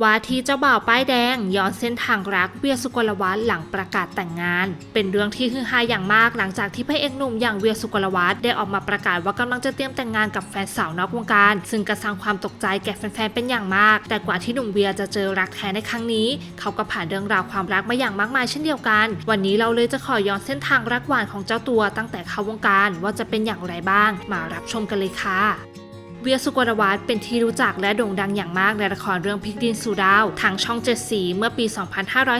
ว่าที่เจ้าบ่าวป้ายแดงย้อนเส้นทางรักเวียสุกลวัฒน์หลังประกาศแต่งงาน เป็นเรื่องที่ฮือฮาอย่างมากหลังจากที่พระเอกหนุ่มอย่างเวียสุกลวัฒน์ได้ออกมาประกาศว่ากำลังจะเตรียมแต่งงานกับแฟนสาวนอกวงการ ซึ่งกระสร้างความตกใจแก่แฟนๆเป็นอย่างมาก แต่กว่าที่หนุ่มเวียจะเจอรักแท้ในครั้งนี้ เขาก็ผ่านเรื่องราวความรักมาอย่างมากมายเช่นเดียวกัน วันนี้เราเลยจะขอย้อนเส้นทางรักหวานของเจ้าตัวตั้งแต่เข้าวงการว่าจะเป็นอย่างไรบ้าง มารับชมกันเลยค่ะ เวียสุกลวัฒน์เป็นที่รู้จักและโด่งดังอย่างมากในละครเรื่องพริกดินสู่ดาวทางช่องเจ็ดสีเมื่อปี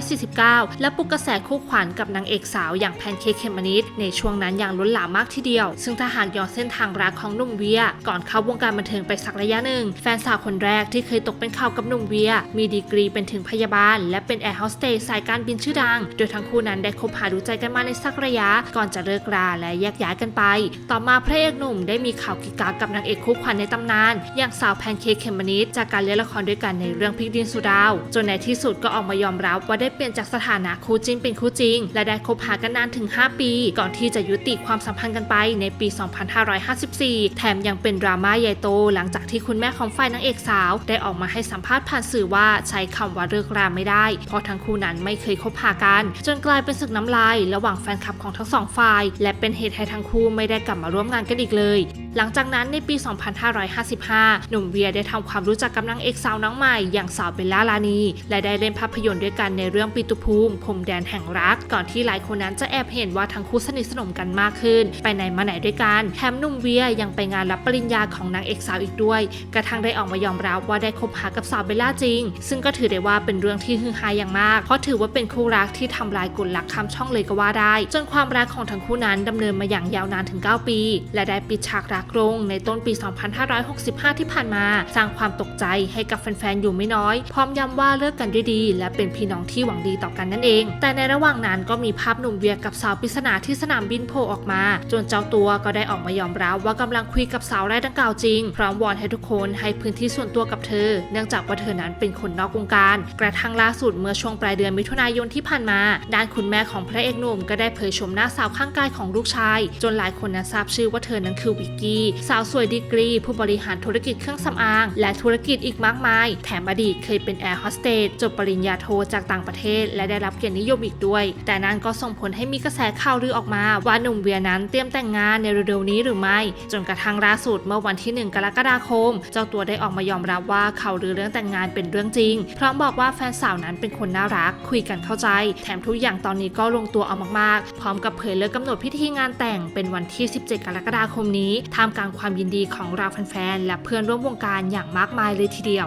2549 และปลุกกระแสคู่ขวัญกับนางเอกสาวอย่างแพนเค้กเขมนิดในช่วงนั้นอย่างล้นหลามมากทีเดียว ซึ่งถ้าหากย้อนเส้นทางรักของหนุ่มเวีย ก่อนเข้าวงการบันเทิงไปสักระยะหนึ่ง แฟนสาวคนแรกที่เคยตกเป็นข่าวกับหนุ่มเวีย มีดีกรีเป็นถึงพยาบาล และเป็นแอร์โฮสเตสสายการบินชื่อดัง โดยทั้งคู่นั้นได้คบหาดูใจกันมาในสักระยะ ก่อนจะเลิกราและแยกย้ายกันไป ต่อมาพระเอกหนุ่มได้มีข่าวกิกกักกับนางเอกคู่ขวัญในตำนาน อย่างสาวแพนเค้กเขมมนิดจากการเล่นละครด้วยกันในเรื่องพริกดินสุดาว จนในที่สุดก็ออกมายอมรับว่าได้เปลี่ยนจากสถานะคู่จิ้นเป็นคู่จริง และได้คบหากันนานถึง 5 ปี ก่อนที่จะยุติความสัมพันธ์กันไปในปี 2554 แถมยังเป็นดราม่าใหญ่โต หลังจากที่คุณแม่ของฝ่ายนางเอกสาว ได้ออกมาให้สัมภาษณ์ผ่านสื่อว่าใช้คำว่าเลิกราไม่ได้ เพราะทั้งคู่นั้นไม่เคยคบหากัน จนกลายเป็นศึกน้ำลาย ระหว่างแฟนคลับของทั้งสองฝ่าย และเป็นเหตุให้ทั้งคู่ไม่ได้กลับมาร่วมงานกันอีกเลย หลังจากนั้นในปี2555 หนุ่มเวียได้ทำความรู้จักกับนางเอกสาวน้องใหม่ อย่างสาวเบลล่าลานี และได้เล่นภาพยนตร์ด้วยกันในเรื่องปิตุภูมิพรมแดนแห่งรัก ก่อนที่หลายคนนั้นจะแอบเห็นว่าทั้งคู่สนิทสนมกันมากขึ้น ไปไหนมาไหนด้วยกันแถมหนุ่มเวียยังไปงานรับปริญญาของนางเอกสาวอีกด้วย กระทั่งได้ออกมายอมรับว่าได้คบหากับสาวเบลล่าจริง ซึ่งก็ถือได้ว่าเป็นเรื่องที่ฮือฮาอย่างมาก เพราะถือว่าเป็นคู่รักที่ทำลายกฎหลักคำช่องเลยก็ว่าได้ จนความรักของทั้งคู่นั้นดำเนินมาอย่างยาวนานถึง 9 ปี และได้ปิดฉากรักลงในต้นปี2565 ที่ผ่านมา สร้างความตกใจให้กับแฟนๆอยู่ไม่น้อย พร้อมย้ำว่าเลิกกันด้วยดี และเป็นพี่น้องที่หวังดีต่อกันนั่นเอง แต่ในระหว่างนั้นก็มีภาพหนุ่มเวียกับสาวปริศนาที่สนามบินโผล่ออกมา จนเจ้าตัวก็ได้ออกมายอมรับว่ากำลังคุยกับสาวรายดังกล่าวจริง พร้อมวอนให้ทุกคนให้พื้นที่ส่วนตัวกับเธอ เนื่องจากว่าเธอนั้นเป็นคนนอกวงการ กระทั่งล่าสุดเมื่อช่วงปลายเดือนมิถุนายนที่ผ่านมา ด้านคุณแม่ของพระเอกหนุ่มก็ได้เผยชมหน้าสาวข้างกายของลูกชาย จนหลายคนนั้นทราบชื่อว่าเธอนั้นคือวิกกี้ สาวสวยดีกรีผู้บบริหารธุรกิจเครื่องสำอาง และธุรกิจอีกมากมาย แถมอดีตเคยเป็นแอร์โฮสเตสจบปริญญาโทจากต่างประเทศ และได้รับเกียรตินิยมอีกด้วย แต่นั้นก็ส่งผลให้มีกระแสข่าวลือออกมา ว่าหนุ่มเวียนั้นเตรียมแต่งงานในเร็วๆนี้หรือไม่ จนกระทั่งล่าสุดเมื่อวันที่ 1 กรกฎาคม เจ้าตัวได้ออกมายอมรับว่าข่าวลือเรื่องแต่งงานเป็นเรื่องจริง พร้อมบอกว่าแฟนสาวนั้นเป็นคนน่ารัก คุยกันเข้าใจ แถมทุกอย่างตอนนี้ก็ลงตัวเอามากๆ พร้อมกับเผยเลิกกำหนดพิธีงานแต่งเป็นวันที่ 17 กรกฎาคมนี้ ท่ามกลางความยินดีของเราแฟนๆ และเพื่อนร่วมวงการอย่างมากมายเลยทีเดียว